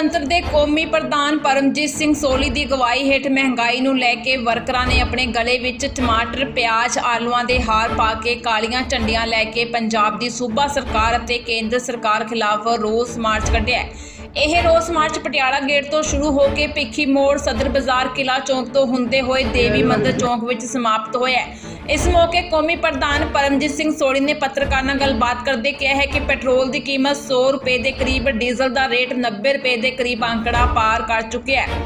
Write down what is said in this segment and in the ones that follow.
ਤੰਤਰ ਦੇ ਕੌਮੀ ਪ੍ਰਧਾਨ ਪਰਮਜੀਤ ਸਿੰਘ ਸੋਲੀ ਦੀ ਅਗਵਾਈ ਹੇਠ ਮਹਿੰਗਾਈ ਨੂੰ ਲੈ ਕੇ ਵਰਕਰਾਂ ਨੇ ਆਪਣੇ ਗਲੇ ਵਿੱਚ ਟਮਾਟਰ, ਪਿਆਜ਼, ਆਲੂਆਂ ਦੇ ਹਾਰ ਪਾ ਕੇ ਕਾਲੀਆਂ ਝੰਡੀਆਂ ਲੈ ਕੇ ਪੰਜਾਬ ਦੀ ਸੂਬਾ ਸਰਕਾਰ ਅਤੇ ਕੇਂਦਰ ਸਰਕਾਰ ਖਿਲਾਫ ਰੋਸ ਮਾਰਚ ਕੱਢਿਆ ਇਹ ਰੋਸ ਮਾਰਚ ਪਟਿਆਲਾ ਗੇਟ ਤੋਂ ਸ਼ੁਰੂ ਹੋ ਕੇ ਭਿੱਖੀ ਮੋੜ, ਸਦਰ ਬਾਜ਼ਾਰ ਕਿਲਾ ਚੌਂਕ ਤੋਂ ਹੁੰਦੇ ਹੋਏ ਦੇਵੀ ਮੰਦਰ ਚੌਂਕ ਵਿੱਚ ਸਮਾਪਤ ਹੋਇਆ ਇਸ ਮੌਕੇ ਕੌਮੀ ਪ੍ਰਧਾਨ ਪਰਮਜੀਤ ਸਿੰਘ ਸੋੜੀ ਨੇ ਪੱਤਰਕਾਰਾਂ ਨਾਲ ਗੱਲਬਾਤ ਕਰਦੇ ਕਿਹਾ ਹੈ ਕਿ ਪੈਟਰੋਲ ਦੀ ਕੀਮਤ 100 ਰੁਪਏ ਦੇ ਕਰੀਬ, ਡੀਜ਼ਲ ਦਾ ਰੇਟ 90 ਰੁਪਏ ਦੇ ਕਰੀਬ ਅੰਕੜਾ ਪਾਰ ਕਰ ਚੁੱਕਿਆ ਹੈ।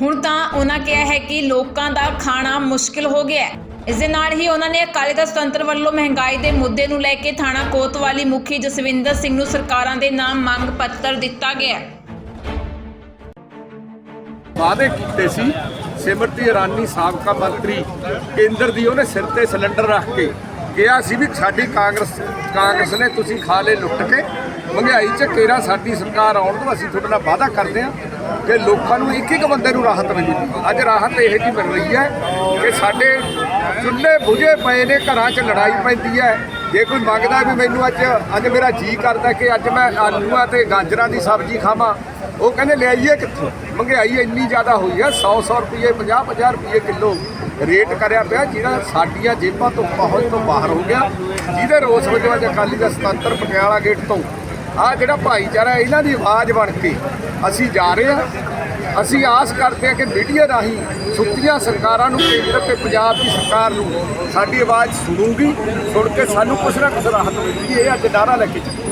ਹੁਣ ਤਾਂ ਉਹਨਾਂ ਕਿਹਾ ਹੈ ਕਿ ਲੋਕਾਂ ਦਾ ਖਾਣਾ ਮੁਸ਼ਕਿਲ ਹੋ ਗਿਆ ਹੈ। ਇਸ ਦੇ ਨਾਲ ਹੀ ਉਹਨਾਂ ਨੇ ਅਕਾਲੀ ਦਲ ਸੁਤੰਤਰ ਵੱਲੋਂ ਮਹਿੰਗਾਈ ਦੇ ਮੁੱਦੇ ਨੂੰ ਲੈ ਕੇ ਥਾਣਾ ਕੋਤਵਾਲੀ ਮੁਖੀ ਜਸਵਿੰਦਰ ਸਿੰਘ ਨੂੰ ਸਰਕਾਰਾਂ ਦੇ ਨਾਮ ਮੰਗ ਪੱਤਰ ਦਿੱਤਾ ਗਿਆ ਵਾਅਦੇ ਕੀਤੇ ਸੀ ਸਿਮਰਤੀ ਇਰਾਨੀ ਸਾਬਕਾ ਮੰਤਰੀ ਕੇਂਦਰ ਦੀ ਉਹਨੇ ਸਿਰ ਤੇ ਸਿਲੰਡਰ ਰੱਖ ਕੇ ਕਿਹਾ ਸੀ ਵੀ ਸਾਡੀ ਕਾਂਗਰਸ ਕਾਂਗਰਸ ਨੇ ਤੁਸੀਂ ਖਾ ਲਏ ਲੁੱਟ ਕੇ। ਮਹਿੰਗਾਈ 'ਚ ਕੇਰਾ ਸਾਡੀ ਸਰਕਾਰ ਆਉਣ ਤੋਂ ਅਸੀਂ ਤੁਹਾਡੇ ਨਾਲ ਵਾਅਦਾ ਕਰਦੇ ਹਾਂ ਕਿ ਲੋਕਾਂ ਨੂੰ ਇੱਕ ਇੱਕ ਬੰਦੇ ਨੂੰ ਰਾਹਤ ਮਿਲੇਗੀ ਅੱਜ ਰਾਹਤ ਇਹ ਜੀ ਮਿਲ ਰਹੀ ਹੈ ਕਿ ਸਾਡੇ ਚੁੱਲ੍ਹੇ ਬੁਝੇ ਪਏ ਨੇ, ਘਰਾਂ 'ਚ ਲੜਾਈ ਪੈਂਦੀ ਹੈ। ਜੇ ਕੋਈ ਮੰਗਦਾ ਵੀ ਮੈਨੂੰ ਅੱਜ ਅੱਜ ਮੇਰਾ ਜੀ ਕਰਦਾ ਕਿ ਅੱਜ ਮੈਂ ਆਲੂਆਂ ਤੇ ਗਾਜਰਾਂ ਦੀ ਸਬਜ਼ੀ ਖਾਵਾਂ, ਉਹ ਕਹਿੰਦੇ ਲੈ ਆਈਏ ਕਿੱਥੋਂ? ਮਹਿੰਗਾਈ ਇੰਨੀ ਜ਼ਿਆਦਾ ਹੋਈ ਹੈ 100 100 ਰੁਪਏ 50 50 ਰੁਪਏ ਕਿਲੋ ਰੇਟ ਕਰਿਆ ਪਿਆ, ਜਿਹੜਾ ਸਾਡੀਆਂ ਜੇਬਾਂ ਤੋਂ ਪਹੁੰਚ ਤੋਂ ਬਾਹਰ ਹੋ ਗਿਆ। ਜਿਹਦੇ ਰੋਸ ਵਜੋਂ ਅੱਜ ਅਕਾਲੀ ਦਾ ਸੁਤੰਤਰ ਪਟਿਆਲਾ ਗੇਟ ਤੋਂ ਆ ਜਿਹੜਾ ਭਾਈਚਾਰਾ, ਇਹਨਾਂ ਦੀ ਆਵਾਜ਼ ਬਣ ਕੇ ਅਸੀਂ ਜਾ ਰਹੇ ਹਾਂ। ਅਸੀਂ ਆਸ ਕਰਦੇ ਹਾਂ ਕਿ ਮੀਡੀਆ ਰਾਹੀਂ ਸੁੱਤੀਆਂ ਸਰਕਾਰਾਂ ਨੂੰ ਕੇਂਦਰ ਤੇ ਪੰਜਾਬ ਦੀ ਸਰਕਾਰ ਨੂੰ ਸਾਡੀ ਆਵਾਜ਼ ਸੁਣੂਗੀ, ਸੁਣ ਕੇ ਸਾਨੂੰ ਕੁਛ ਨਾ ਕੁਛ ਰਾਹਤ ਮਿਲੇਗੀ ਇਹ ਅੱਜ ਨਾਰਾ ਲੈ ਕੇ ਚੱਲੇ।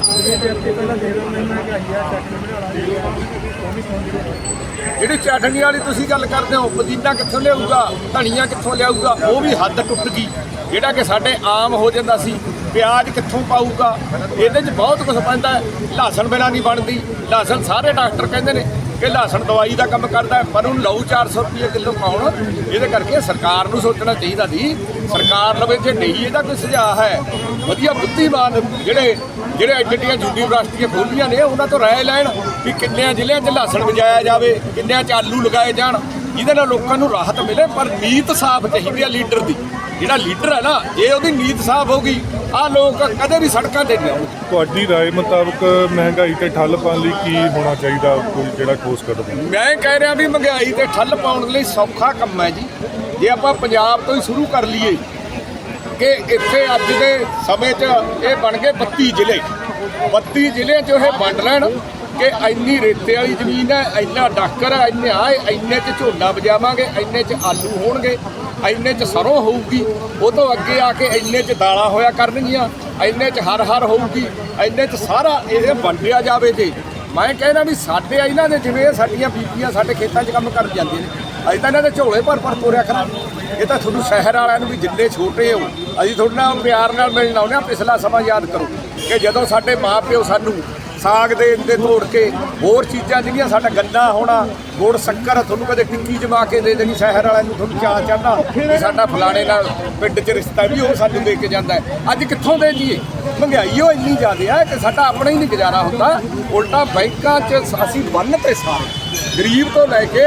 ਜਿਹੜੀ ਚਟਨੀ ਵਾਲੀ ਤੁਸੀਂ ਗੱਲ ਕਰਦੇ ਹੋ, ਪੁਦੀਨਾ ਕਿੱਥੋਂ ਲਿਆਊਗਾ, ਧਨੀਆ ਕਿੱਥੋਂ ਲਿਆਊਗਾ, ਉਹ ਵੀ ਹੱਦ ਟੁੱਟ ਗਈ। ਜਿਹੜਾ ਕਿ ਸਾਡੇ ਆਮ ਹੋ ਜਾਂਦਾ ਸੀ, ਪਿਆਜ਼ ਕਿੱਥੋਂ ਪਾਊਗਾ, ਇਹਦੇ 'ਚ ਬਹੁਤ ਕੁਝ ਪੈਂਦਾ ਹੈ। ਲਹਸਣ ਬਿਨਾਂ ਨਹੀਂ ਬਣਦੀ। ਲਹਸਣ ਸਾਰੇ ਡਾਕਟਰ ਕਹਿੰਦੇ ਨੇ ਕਿ ਲਾਸਣ ਦਵਾਈ ਦਾ ਕੰਮ ਕਰਦਾ ਹੈ, ਪਰ ਉਹਨੂੰ ਲਊ 400 ਰੁਪਏ ਕਿਲੋ ਪਾਉਣ ਇਹਦੇ ਕਰਕੇ ਸਰਕਾਰ ਨੂੰ ਸੋਚਣਾ ਚਾਹੀਦਾ ਸੀ। ਸਰਕਾਰ ਲਵੇ ਜੇ ਨਹੀਂ ਇਹਦਾ ਕੋਈ ਸੁਝਾਅ ਹੈ। ਵਧੀਆ ਬੁੱਧੀਮਾਨ ਜਿਹੜੇ ਜਿਹੜੇ ਐਡੀਆਂ ਯੂਨੀਵਰਸਿਟੀਆਂ ਖੋਲੀਆਂ ਨੇ ਉਹਨਾਂ ਤੋਂ ਰਾਏ ਲੈਣ ਵੀ ਕਿੰਨਿਆਂ ਜ਼ਿਲ੍ਹਿਆਂ 'ਚ ਲਾਸਣ ਵਜਾਇਆ ਜਾਵੇ ਕਿੰਨਿਆਂ 'ਚ ਆਲੂ ਲਗਾਏ ਜਾਣ। ਜਿਹਦੇ ਨਾਲ ਲੋਕਾਂ ਨੂੰ ਰਾਹਤ ਮਿਲੇ ਪਰ ਨੀਤ ਸਾਫ਼ ਚਾਹੀਦੀ ਹੈ ਲੀਡਰ ਦੀ। ਜਿਹੜਾ ਲੀਡਰ ਹੈ ਨਾ ਜੇ ਉਹਦੀ ਨੀਤ ਸਾਫ਼ ਹੋਗੀ ਆ ਲੋਕ ਕਦੇ ਵੀ ਸੜਕਾਂ ਤੇ ਨਹੀਂ ਆਉਣਗੇ ਤੁਹਾਡੀ رائے ਮੁਤਾਬਕ ਮਹਿੰਗਾਈ ਤੇ ਠੱਲ ਪਾਉਣ ਲਈ ਕੀ ਹੋਣਾ ਚਾਹੀਦਾ ਕੋਈ ਜਿਹੜਾ ਠੋਸ ਕਦਮ ਮੈਂ ਕਹਿ ਰਿਹਾ ਵੀ ਮਹਿੰਗਾਈ ਤੇ ਠੱਲ ਪਾਉਣ ਲਈ ਸੌਖਾ ਕੰਮ ਹੈ ਜੀ ਜੇ ਆਪਾਂ ਪੰਜਾਬ ਤੋਂ ਹੀ ਸ਼ੁਰੂ ਕਰ ਲਈਏ ਕਿ ਇੱਥੇ ਅੱਜ ਦੇ ਸਮੇਂ 'ਚ ਇਹ ਬਣ ਗਏ 32 ਜ਼ਿਲ੍ਹੇ 32 ਜ਼ਿਲ੍ਹਿਆਂ 'ਚ ਇਹ ਵੰਡ ਲੈਣ ਕਿ ਇੰਨੀ ਰੇਤੇ ਵਾਲੀ ਜ਼ਮੀਨ ਹੈ ਇੰਨਾ ਡਾਕਰ ਹੈ ਇੰਨੇ ਆ ਇੰਨੇ 'ਚ ਝੋਨਾ ਵਜਾਵਾਂਗੇ ਇੰਨੇ 'ਚ ਆਲੂ ਹੋਣਗੇ ਇੰਨੇ 'ਚ ਸਰੋਂ ਹੋਊਗੀ, ਉਹ ਤੋਂ ਅੱਗੇ ਆ ਕੇ ਇੰਨੇ 'ਚ ਦਾਲਾਂ ਹੋਇਆ ਕਰਨਗੀਆਂ, ਇੰਨੇ 'ਚ ਹਰ ਹਰ ਹੋਊਗੀ, ਇੰਨੇ 'ਚ ਸਾਰਾ ਇਹ ਵੰਡਿਆ ਜਾਵੇ ਜੇ ਮੈਂ ਕਹਿਣਾ ਵੀ ਸਾਡੇ ਇਹਨਾਂ ਦੇ ਜਿਵੇਂ ਸਾਡੀਆਂ ਬੀਬੀਆਂ ਸਾਡੇ ਖੇਤਾਂ 'ਚ ਕੰਮ ਕਰਨ ਜਾਂਦੀਆਂ ਨੇ, ਅਸੀਂ ਤਾਂ ਇਹਨਾਂ ਦੇ ਝੋਲੇ ਭਰ ਭਰ ਤੋਰਿਆ ਕਰਾਂਗੇ ਇਹ ਤਾਂ ਤੁਹਾਨੂੰ ਸ਼ਹਿਰ ਵਾਲਿਆਂ ਨੂੰ ਵੀ ਜਿੰਨੇ ਛੋਟੇ ਹੋ, ਅਸੀਂ ਤੁਹਾਡੇ ਨਾਲ ਪਿਆਰ ਨਾਲ ਮਿਲਣ ਆਉਂਦੇ ਹਾਂ, ਪਿਛਲਾ ਸਮਾਂ ਯਾਦ ਕਰੋ ਕਿ ਜਦੋਂ ਸਾਡੇ ਮਾਪਿਓ ਸਾਨੂੰ ਸਾਗ ਦੇ ਦੇ ਤੋੜ ਕੇ ਹੋਰ ਚੀਜ਼ਾਂ ਜਿਹੜੀਆਂ ਸਾਡਾ ਗੰਨਾ ਹੋਣਾ, ਗੁੜ, ਸ਼ੱਕਰ ਤੁਹਾਨੂੰ ਕਦੇ ਟਿੱਕੀ ਜਮਾ ਕੇ ਦੇ ਦੇਣੀ, ਸ਼ਹਿਰ ਵਾਲਿਆਂ ਨੂੰ ਤੁਹਾਨੂੰ ਚਾਹ ਚੜਨਾ ਵੀ ਸਾਡਾ ਫਲਾਣੇ ਨਾਲ ਪਿੰਡ 'ਚ ਰਿਸ਼ਤਾ ਵੀ ਉਹ ਸਾਨੂੰ ਦੇ ਕੇ ਜਾਂਦਾ ਅੱਜ ਕਿੱਥੋਂ ਦੇ ਜੀਏ? ਮਹਿੰਗਾਈ ਉਹ ਇੰਨੀ ਜ਼ਿਆਦਾ ਹੈ ਕਿ ਸਾਡਾ ਆਪਣਾ ਹੀ ਨਹੀਂ ਗੁਜ਼ਾਰਾ ਹੁੰਦਾ। ਉਲਟਾ ਬੈਂਕਾਂ 'ਚ ਅਸੀਂ ਬੰਨ ਤੇ ਸਾਰੇ। ਗਰੀਬ ਤੋਂ ਲੈ ਕੇ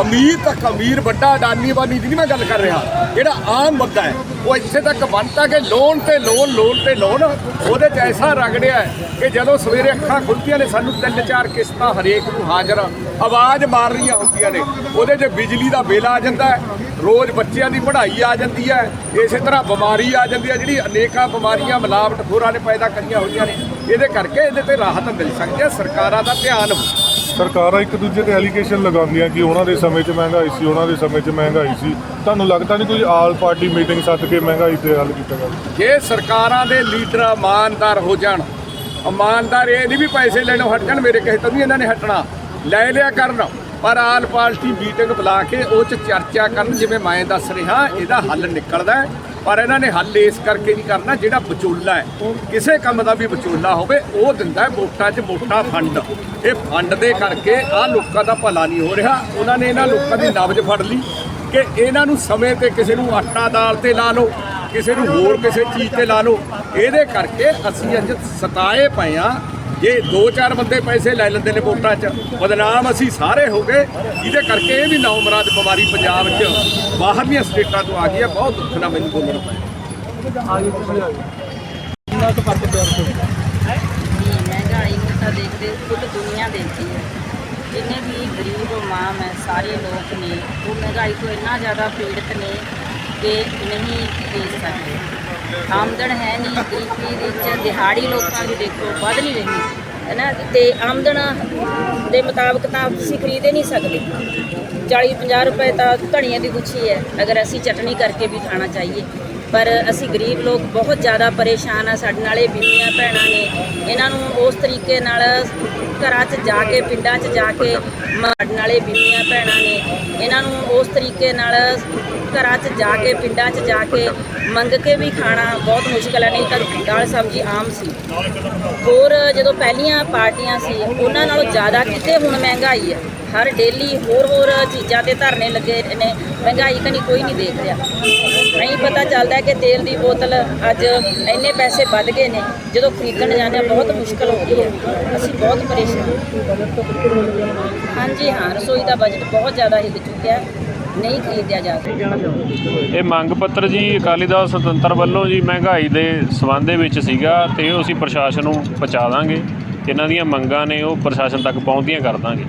ਅਮੀਰ ਤੱਕ, ਅਮੀਰ, ਵੱਡਾ, ਅਡਾਨੀ ਬਾਨੀ ਦੀ ਨਹੀਂ ਮੈਂ ਗੱਲ ਕਰ ਰਿਹਾ, ਜਿਹੜਾ ਆਮ ਮੁੱਦਾ ਹੈ, ਉਹ ਇੱਥੇ ਤੱਕ ਬਣਤਾ ਕਿ ਲੋਨ ਤੇ ਲੋਨ ਲੋਨ ਤੇ ਲੋਨ ਉਹਦੇ 'ਚ ਐਸਾ ਰਗੜਿਆ ਕਿ ਜਦੋਂ ਸਵੇਰੇ ਅੱਖਾਂ ਖੁੱਲਦੀਆਂ ਨੇ, ਸਾਨੂੰ ਤਿੰਨ ਚਾਰ ਕਿਸ਼ਤਾਂ ਹਰੇਕ ਨੂੰ ਹਾਜ਼ਰ ਆਵਾਜ਼ ਮਾਰ ਰਹੀਆਂ ਹੁੰਦੀਆਂ ਨੇ, ਉਹਦੇ 'ਚ ਬਿਜਲੀ ਦਾ ਬਿੱਲ ਆ ਜਾਂਦਾ ਹੈ, ਰੋਜ਼ ਬੱਚਿਆਂ ਦੀ ਪੜ੍ਹਾਈ ਆ ਜਾਂਦੀ ਹੈ, ਇਸੇ ਤਰ੍ਹਾਂ ਬਿਮਾਰੀ ਆ ਜਾਂਦੀ ਹੈ, ਜਿਹੜੀ ਅਨੇਕਾਂ ਬਿਮਾਰੀਆਂ ਮਿਲਾਵਟ ਖੋਰਾਂ ਨੇ ਪੈਦਾ ਕਰੀਆਂ ਹੋਈਆਂ ਨੇ, ਇਹਦੇ ਕਰਕੇ ਇਹਦੇ ਤੇ ਰਾਹਤ ਮਿਲ ਸਕਦੀ ਹੈ, ਸਰਕਾਰਾਂ ਦਾ ਧਿਆਨ ਸਰਕਾਰਾਂ ਇੱਕ ਦੂਜੇ ਤੇ ਐਲੀਗੇਸ਼ਨ ਲਗਾਉਂਦੀਆਂ ਕਿ ਉਹਨਾਂ ਦੇ ਸਮੇਂ 'ਚ ਮਹਿੰਗਾਈ ਸੀ, ਉਹਨਾਂ ਦੇ ਸਮੇਂ 'ਚ ਮਹਿੰਗਾਈ ਸੀ। ਤੁਹਾਨੂੰ ਲੱਗਦਾ ਨਹੀਂ ਕੋਈ ਆਲ ਪਾਰਟੀ ਮੀਟਿੰਗ ਸੱਦ ਕੇ ਮਹਿੰਗਾਈ ਤੇ ਹੱਲ ਕੀਤਾ ਜਾਵੇ? ਜੇ ਸਰਕਾਰਾਂ ਦੇ ਲੀਡਰ ਇਮਾਨਦਾਰ ਹੋ ਜਾਣ, ਇਮਾਨਦਾਰ ਇਹ ਨਹੀਂ ਵੀ ਪੈਸੇ ਲੈਣੋਂ ਹਟ ਜਾਣ, ਮੇਰੇ ਕਿਸੇ ਤੋਂ ਵੀ ਇਹਨਾਂ ਨੇ ਹਟਣਾ। ਲੈ ਲਿਆ ਕਰਨ, ਪਰ ਆਲ ਪਾਰਟੀ ਮੀਟਿੰਗ ਬੁਲਾ ਕੇ ਉਹ ਚ ਚਰਚਾ ਕਰਨ, ਜਿਵੇਂ ਮੈਂ ਦੱਸ ਰਿਹਾ, ਇਹਦਾ ਹੱਲ ਨਿਕਲਦਾ ਪਰ ਇਹਨਾਂ ਨੇ ਹੱਲ ਇਸ ਕਰਕੇ ਨਹੀਂ ਕਰਨਾ ਜਿਹੜਾ ਵਿਚੋਲਾ ਹੈ। ਕਿਸੇ ਕੰਮ ਦਾ ਵੀ ਵਿਚੋਲਾ ਹੋਵੇ, ਉਹ ਦਿੰਦਾ ਵੋਟਾਂ 'ਚ ਮੋਟਾ ਫੰਡ। ਇਹ ਫੰਡ ਦੇ ਕਰਕੇ ਆ ਲੋਕਾਂ ਦਾ ਭਲਾ ਨਹੀਂ ਹੋ ਰਿਹਾ। ਉਹਨਾਂ ਨੇ ਇਹਨਾਂ ਲੋਕਾਂ ਦੀ ਨਬਜ਼ ਫੜ ਲਈ ਕਿ ਇਹਨਾਂ ਨੂੰ ਸਮੇਂ ਤੇ ਕਿਸੇ ਨੂੰ ਆਟਾ ਦਾਲ ਤੇ ਲਾ ਲਓ, ਕਿਸੇ ਨੂੰ ਹੋਰ ਕਿਸੇ ਚੀਜ਼ ਤੇ ਲਾ ਲਓ। ਇਹਦੇ ਕਰਕੇ ਅਸੀਂ ਅੱਜ ਸਤਾਏ ਪਏ ਆ ਜੇ ਦੋ ਚਾਰ ਬੰਦੇ ਪੈਸੇ ਲੈ ਲੈਂਦੇ ਨੇ ਵੋਟਾਂ 'ਚ, ਬਦਨਾਮ ਅਸੀਂ ਸਾਰੇ ਹੋ ਗਏ। ਜਿਹਦੇ ਕਰਕੇ ਇਹ ਵੀ ਨੌਮਰਾਦ ਬਿਮਾਰੀ ਪੰਜਾਬ 'ਚ ਬਾਹਰਲੀਆਂ ਸਟੇਟਾਂ ਤੋਂ ਆ ਗਈ ਹੈ। ਬਹੁਤ ਦੁੱਖ ਨਾਲ ਮੈਨੂੰ ਬੋਲਣਾ ਪਿਆ ਨਹੀਂ ਮਹਿੰਗਾਈ ਨੂੰ ਤਾਂ ਦੇਖਦੇ ਖੁਦ ਦੁਨੀਆ ਦੇਖਦੀ ਹੈ ਜਿੰਨੇ ਵੀ ਗਰੀਬ ਮਾਂ ਮੈਂ ਸਾਰੇ ਲੋਕ ਨੇ ਉਹ ਮਹਿੰਗਾਈ ਤੋਂ ਇੰਨਾ ਜ਼ਿਆਦਾ ਪੀੜਤ ਨੇ ਕਿ ਨਹੀਂ ਖਰੀਦ ਸਕਦੇ। ਆਮਦਨ ਹੈ ਨਹੀਂ, ਗਰੀਬੀ ਵਿੱਚ, ਦਿਹਾੜੀ ਲੋਕਾਂ ਦੀ ਦੇਖੋ, ਵੱਧ ਨਹੀਂ ਰਹੀ, ਹੈ ਨਾ? ਤੇ ਆਮਦਨ ਦੇ ਮੁਤਾਬਕ ਤਾਂ ਤੁਸੀਂ ਖਰੀਦ ਹੀ ਨਹੀਂ ਸਕਦੇ। 40 50 ਰੁਪਏ ਤਾਂ ਧਣੀਆਂ ਦੀ ਗੁੱਛੀ ਹੈ, ਅਗਰ ਅਸੀਂ ਚਟਨੀ ਕਰਕੇ ਵੀ ਖਾਣਾ ਚਾਹੀਏ। ਪਰ ਅਸੀਂ ਗਰੀਬ ਲੋਕ ਬਹੁਤ ਜ਼ਿਆਦਾ ਪਰੇਸ਼ਾਨ ਆ, ਸਾਡੇ ਨਾਲ ਇਹ ਬੀਬੀਆਂ ਭੈਣਾਂ ਨੇ, ਇਹਨਾਂ ਨੂੰ ਉਸ ਤਰੀਕੇ ਨਾਲ ਘਰਾਂ 'ਚ ਜਾ ਕੇ, ਪਿੰਡਾਂ 'ਚ ਜਾ ਕੇ ਸਾਡੇ ਨਾਲ ਇਹ ਬੀਬੀਆਂ ਭੈਣਾਂ ਨੇ ਤਰੀਕੇ ਨਾਲ ਘਰਾਂ 'ਚ ਜਾ ਕੇ, ਪਿੰਡਾਂ 'ਚ ਜਾ ਕੇ ਮੰਗ ਕੇ ਵੀ ਖਾਣਾ ਬਹੁਤ ਮੁਸ਼ਕਲ ਹੈ ਨਹੀਂ ਤਾਂ ਦਾਲ, ਸਬਜ਼ੀ ਆਮ ਸੀ। ਹੋਰ ਜਦੋਂ ਪਹਿਲੀਆਂ ਪਾਰਟੀਆਂ ਸੀ, ਉਹਨਾਂ ਨਾਲੋਂ ਜ਼ਿਆਦਾ ਕਿਤੇ ਹੁਣ ਮਹਿੰਗਾਈ ਹੈ ਹਰ ਡੇਲੀ ਹੋਰ ਹੋਰ ਚੀਜ਼ਾਂ ਤੇ ਧਰਨੇ ਲੱਗੇ ਨੇ, ਮਹਿੰਗਾਈ ਕਨੀ ਕੋਈ ਨਹੀਂ ਦੇਖ ਰਿਹਾ। ਨਹੀਂ ਪਤਾ ਚੱਲਦਾ ਕਿ ਤੇਲ ਦੀ ਬੋਤਲ ਅੱਜ ਇੰਨੇ ਪੈਸੇ ਵੱਧ ਗਏ ਨੇ, ਜਦੋਂ ਖਰੀਦਣ ਜਾਂਦੇ ਹਾਂ ਬਹੁਤ ਮੁਸ਼ਕਲ ਹੋ ਗਈ ਹੈ ਅਸੀਂ ਬਹੁਤ ਪਰੇਸ਼ਾਨ ਹਾਂਜੀ ਹਾਂ, ਰਸੋਈ ਦਾ ਬਜਟ ਬਹੁਤ ਜ਼ਿਆਦਾ ਹਿੱਲ ਚੁੱਕਿਆ। ਨਹੀਂ ਖਰੀਦਿਆ ਜਾ ਸਕਦਾ। ਇਹ ਮੰਗ ਪੱਤਰ ਜੀ ਅਕਾਲੀ ਦਲ ਸੁਤੰਤਰ ਵੱਲੋਂ ਜੀ ਮਹਿੰਗਾਈ ਦੇ ਸਬੰਧ ਦੇ ਵਿੱਚ ਸੀਗਾ ਤੇ ਉਹ ਅਸੀਂ ਪ੍ਰਸ਼ਾਸਨ ਨੂੰ ਪਹੁੰਚਾ ਦਾਂਗੇ। ਇਹਨਾਂ ਦੀਆਂ ਮੰਗਾਂ ਨੇ ਉਹ ਪ੍ਰਸ਼ਾਸਨ ਤੱਕ ਪਹੁੰਚਦੀਆਂ ਕਰ ਦਾਂਗੇ।